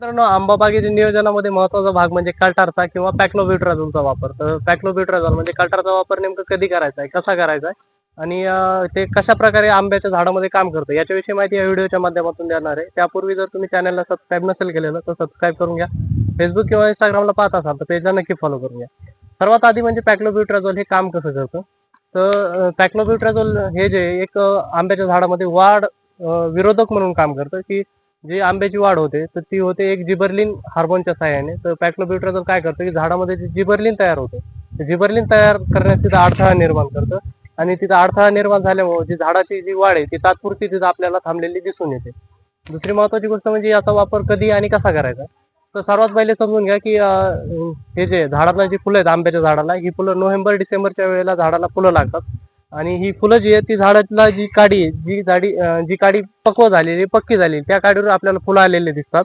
मित्रांनो आंबा बागेच्या नियोजनामध्ये महत्त्वाचा भाग म्हणजे कल्टारचा किंवा पॅक्लोब्युट्राझोलचा वापर. तर पॅक्लोब्युट्राझोल म्हणजे कल्टारचा वापर नेमकं कधी करायचा आहे कसा करायचा आहे? आणि ते कशा प्रकारे आंब्याच्या झाडामध्ये काम करतं याच्याविषयी माहिती या व्हिडिओच्या माध्यमातून देणार आहे. त्यापूर्वी जर तुम्ही चॅनलला सबस्क्राईब नसेल केलेलं तर सबस्क्राईब करून घ्या. फेसबुक किंवा इंस्टाग्रामला पाहत असाल तर पेजला नक्की फॉलो करून घ्या. सर्वात आधी म्हणजे पॅक्लोब्युट्राझोल हे काम कसं करतं? तर पॅक्लोब्युट्राझोल हे जे एक आंब्याच्या झाडामध्ये वाढ विरोधक म्हणून काम करतं की जी आंब्याची वाढ होते तर ती होते एक जिबर्लिन हार्मोनच्या सहाय्याने तर पॅक्लोब्युट्राझोल काय करतं की झाडामध्ये जे जिबर्लिन तयार होतं ते जिबर्लिन तयार करण्यात तिथं अडथळा निर्माण करतं. आणि तिथं अडथळा निर्माण झाल्यामुळे जी झाडाची जी वाढ आहे ती तात्पुरती तिथं आपल्याला थांबलेली दिसून येते. दुसरी महत्वाची गोष्ट म्हणजे याचा वापर कधी आणि कसा करायचा? तर सर्वात पहिले समजून घ्या की हे जे झाडाला जी फुलं आहेत आंब्याच्या झाडाला ही फुलं नोव्हेंबर डिसेंबरच्या वेळेला झाडाला फुलं लागतात. आणि ही फुलं जी आहेत ती झाडातला जी काडी आहे जी झाडी जी काडी पक्व झालेली पक्की झालेली त्या काडीवर आपल्याला फुलं आलेले दिसतात.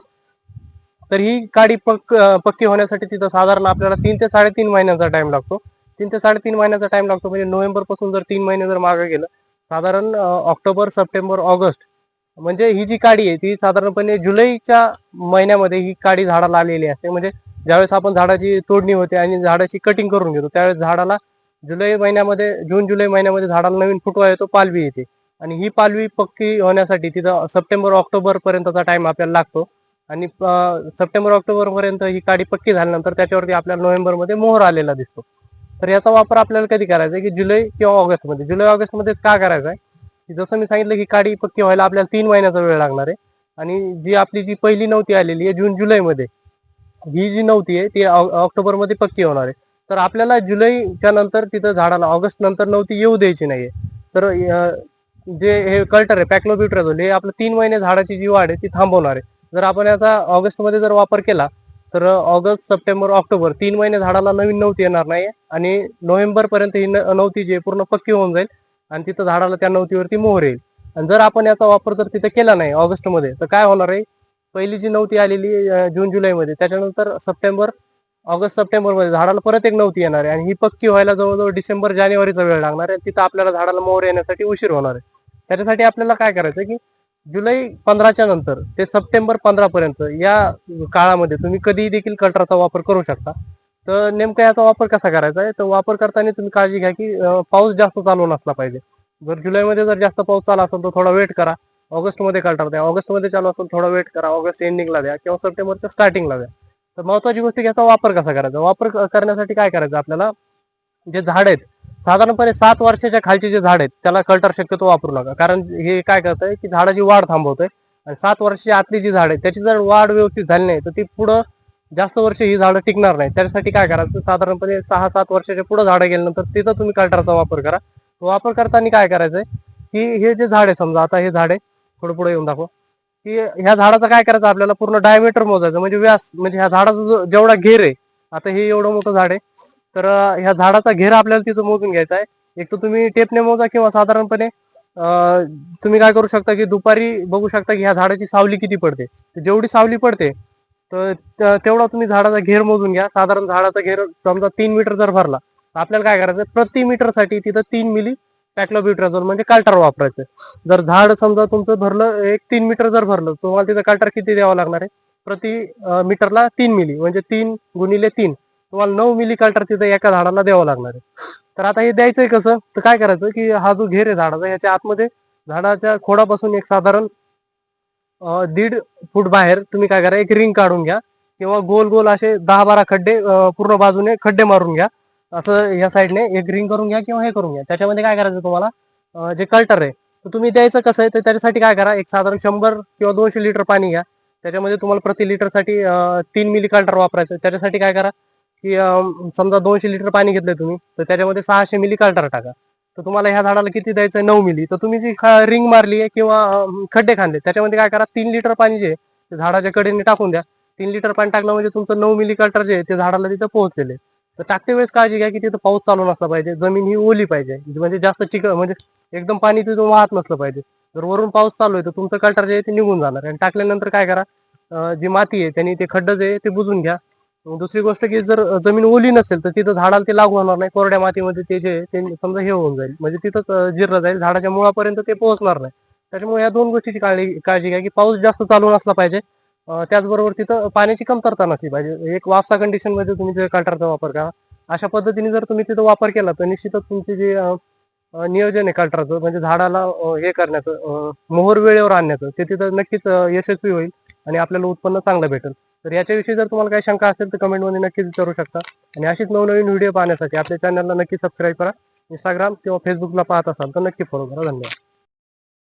तर ही काडी पक पक्की होण्यासाठी तिथं साधारण आपल्याला तीन ते साडेतीन महिन्याचा टाइम लागतो. तीन ते साडेतीन महिन्याचा टाइम लागतो म्हणजे नोव्हेंबरपासून जर तीन महिने जर मागे गेलं साधारण ऑक्टोबर सप्टेंबर ऑगस्ट म्हणजे ही जी काडी आहे ती साधारणपणे जुलैच्या महिन्यामध्ये ही काडी झाडाला आलेली असते. म्हणजे ज्यावेळेस आपण झाडाची तोडणी होते आणि झाडाची कटिंग करून घेतो त्यावेळेस झाडाला जुलै महिन्यामध्ये जून जुलै महिन्यामध्ये झाडाला नवीन फुटवा येतो पालवी येते. आणि ही पालवी पक्की होण्यासाठी तिथं सप्टेंबर ऑक्टोबर पर्यंतचा टाइम आपल्याला लागतो. आणि सप्टेंबर ऑक्टोबर पर्यंत ही काडी पक्की झाल्यानंतर त्याच्यावरती आपल्याला नोव्हेंबरमध्ये मोहर आलेला दिसतो. तर याचा वापर आपल्याला कधी करायचा आहे की जुलै किंवा ऑगस्टमध्ये? जुलै ऑगस्टमध्ये का करायचा आहे? की जसं मी सांगितलं की काडी पक्की व्हायला आपल्याला तीन महिन्याचा वेळ लागणार आहे. आणि जी आपली जी पहिली नव्हती आलेली आहे जून जुलैमध्ये ही जी नव्हती आहे ती ऑक्टोबरमध्ये पक्की होणार आहे. तर आपल्याला जुलैच्या नंतर तिथं झाडाला ऑगस्ट नंतर नव्हती येऊ द्यायची नाहीये. तर जे हे कल्टर आहे पॅक्लोब्युट्राझोल हे आपलं तीन महिने झाडाची जी वाढ आहे ती थांबवणार आहे. जर आपण याचा ऑगस्टमध्ये जर वापर केला तर ऑगस्ट सप्टेंबर ऑक्टोबर तीन महिने झाडाला नवीन नव्हती येणार नाही आणि नोव्हेंबर पर्यंत ही न- नव्हती जी आहे पूर्ण पक्की होऊन जाईल आणि तिथं झाडाला त्या नव्हतीवरती मोहर येईल. आणि जर आपण याचा वापर जर तिथं केला नाही ऑगस्टमध्ये तर काय होणार आहे? पहिली जी नव्हती आलेली जून जुलैमध्ये त्याच्यानंतर सप्टेंबर ऑगस्ट सप्टेंबरमध्ये झाडाला परत एक नव्हती येणार आहे. आणि ही पक्की व्हायला जवळजवळ डिसेंबर जानेवारीचा वेळ लागणार आहे. तिथं आपल्याला झाडाला मोहर येण्यासाठी उशीर होणार आहे. त्याच्यासाठी आपल्याला काय करायचं की जुलै पंधराच्या नंतर ते सप्टेंबर पंधरा पर्यंत या काळामध्ये तुम्ही कधीही देखील कल्टरचा वापर करू शकता. तर नेमका याचा वापर कसा करायचा आहे? तर वापर करताना तुम्ही काळजी घ्या की पाऊस जास्त चालू नसला पाहिजे. जर जुलैमध्ये जर जास्त पाऊस चालू असेल तर थोडा वेट करा. ऑगस्टमध्ये कल्टर द्या. ऑगस्टमध्ये चालू असेल थोडा वेट करा. ऑगस्ट एंडिंगला द्या किंवा सप्टेंबरच्या स्टार्टिंगला द्या. तर महत्वाची गोष्ट याचा वापर कसा करायचा? वापर करण्यासाठी काय करायचं आपल्याला? जे झाड आहेत साधारणपणे सात वर्षाच्या खालचे जे झाड आहेत त्याला कल्टर शक्यतो वापरू नका. कारण हे काय करतंय की झाडाची वाढ थांबवतोय आणि सात वर्षाची आतली जी झाड आहेत त्याची जर वाढ व्यवस्थित झाली नाही तर ती पुढं जास्त वर्ष ही झाडं टिकणार नाही त्यासाठी काय करायचं? साधारणपणे सहा सात वर्षाच्या पुढे झाडं गेल्यानंतर तिथं तुम्ही कल्टरचा वापर करा. वापर करताना काय करायचंय? की हे जे झाड आहे समजा आता हे झाड आहे थोडं पुढे येऊन दाखव. की ह्या झाडाचं काय करायचं? आपल्याला पूर्ण डायमीटर मोजायचं. म्हणजे व्यास म्हणजे ह्या झाडाचा जेवढा घेर आहे आता हे एवढं मोठं झाड आहे तर ह्या झाडाचा घेर आपल्याला तिथं मोजून घ्यायचा आहे. एक तर तुम्ही टेपने मोजा किंवा साधारणपणे तुम्ही काय करू शकता की दुपारी बघू शकता की ह्या झाडाची सावली किती पडते. जेवढी सावली पडते तर तेवढा तुम्ही झाडाचा घेर मोजून घ्या. साधारण झाडाचा घेर समजा तीन मीटर जर भरला तर आपल्याला काय करायचं? प्रति मीटरसाठी तिथं तीन मिली पॅक्लोब्युट्राझोल म्हणजे काल्टर वापरायचं. जर झाड समजा तुमचं भरलं एक तीन मीटर जर भरलं तुम्हाला तिथं काल्टर किती द्यावं लागणार आहे? प्रति मीटरला तीन मिली म्हणजे तीन गुणिले तीन. तुम्हाला नऊ मिली काल्टर तिथं एका झाडाला द्यावं लागणार आहे. तर आता हे द्यायचंय कसं? तर काय करायचं की हा जो घेर आहे झाडाचा याच्या आतमध्ये झाडाच्या खोडापासून एक साधारण दीड फूट बाहेर तुम्ही काय करा एक रिंग काढून घ्या. किंवा गोल गोल असे दहा बारा खड्डे पूर्ण बाजूने खड्डे मारून घ्या. असं या साईडने एक रिंग करून घ्या किंवा हे करून घ्या. त्याच्यामध्ये काय करायचं तुम्हाला? जे कल्टर आहे तर तुम्ही द्यायचं कसं आहे तर त्याच्यासाठी काय करा एक साधारण शंभर किंवा दोनशे लिटर पाणी घ्या. त्याच्यामध्ये तुम्हाला प्रति लिटरसाठी तीन मिली कल्टर वापरायचं. त्याच्यासाठी काय करा की समजा दोनशे लिटर पाणी घेतलंय तुम्ही तर त्याच्यामध्ये सहाशे मिली कल्टर टाका. तर तुम्हाला ह्या झाडाला किती द्यायचं नऊ मिली तर तुम्ही जी रिंग मारली आहे किंवा खड्डे खांदले त्याच्यामध्ये काय करा तीन लिटर पाणी जे झाडाच्या कडेने टाकून द्या. तीन लिटर पाणी टाकलं म्हणजे तुमचं नऊ मिली कल्टर जे आहे ते झाडाला तिथं पोहोचलेले तर टाकते वेळेस काळजी घ्या की तिथं पाऊस चालू नसला पाहिजे. जमीन ही ओली पाहिजे. म्हणजे जास्त चिक म्हणजे एकदम पाणी तिथून वाहत नसलं पाहिजे. जर वरून पाऊस चालू आहे तर तुमचं कल्टर जे आहे ते निघून जाणार आणि टाकल्यानंतर काय करा जी माती आहे त्यांनी ते खड्ड जे आहे ते बुजून घ्या. दुसरी गोष्ट की जर जमीन ओली नसेल तर तिथं झाडाला ते लागू होणार नाही. कोरड्या मातीमध्ये ते जे ते समजा हे होऊन जाईल. म्हणजे तिथंच जिरलं जाईल. झाडाच्या मुळापर्यंत ते पोहोचणार नाही. त्याच्यामुळे या दोन गोष्टीची काळजी काळजी घ्या की पाऊस जास्त चालू नसला पाहिजे. त्याचबरोबर तिथं पाण्याची कमतरता नसली पाहिजे. एक वापसा कंडिशनमध्ये तुम्ही ते कल्टरचा वापर करा अशा पद्धतीने जर तुम्ही तिथं वापर केला तर निश्चितच तुमचे जे नियोजन आहे कल्टरचं म्हणजे झाडाला हे करण्याचं मोहर वेळेवर आणण्याचं ते तिथं नक्कीच यशस्वी होईल आणि आपल्याला उत्पन्न चांगलं भेटेल. तर याच्याविषयी जर तुम्हाला काही शंका असेल तर कमेंटमध्ये नक्कीच विचारू शकता. आणि अशीच नवनवीन व्हिडिओ पाहण्यासाठी आपल्या चॅनलला नक्की सबस्क्राईब करा. इंस्टाग्राम किंवा फेसबुकला पाहत असाल तर नक्की फॉलो करा. धन्यवाद.